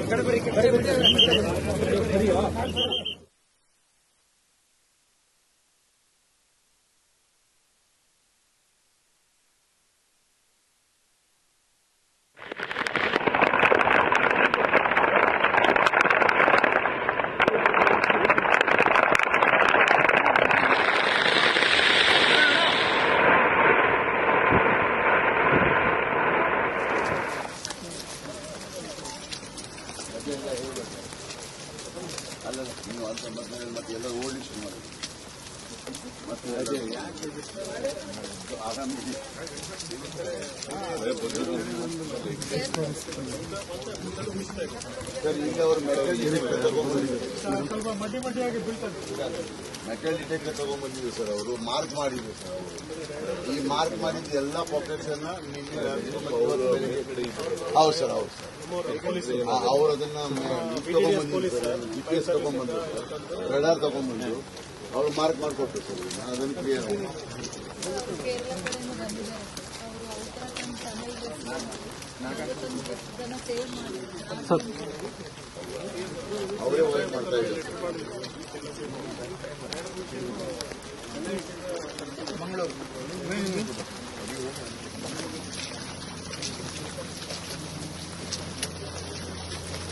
ఇక్కడ ಮಾಮ ಎಲ್ಲ ಅಲ್ಲ ನೀವು ಅಂತ ಮತ್ತೆ ಮತ್ತೆ ಎಲ್ಲ ಓಡಿಸಿ ಮಾಡಿ ಮತ್ತೆ ಸರ್ ಈಗ ಅವರು metal detector metal detector sir ಅವರು ಮಾರ್ಕ್ ಮಾಡಿದ್ರು ಸರ್ ಅವರು ಈ ಮಾರ್ಕ್ ಮಾಡಿದ ಎಲ್ಲ ಪಾಕೆಟ್ಸ್ ಅನ್ನ ನಿನ್ನೆ ರಾತ್ರಿ ಮತ್ತು ಇವತ್ತು ಹೌದು ಸರ್ ಹೌದು. ಸರ್ ಅವ್ರು ಅದನ್ನ GPS sir G P S ತಗೊಂಡ್ಬಂದ್ರು radar ತಗೊಂಡ್ಬಂದ್ರು ಅವ್ರು ಮಾರ್ಕ್ ಮಾಡಿಕೊಟ್ರು ಸರ್ ನಾನು ಅದನ್ನು ಕ್ಲಿಯರ್ ಅವರು ಹೋಗಿ ಮಾಡ್ತಾ ಇದ್ದಾರೆ.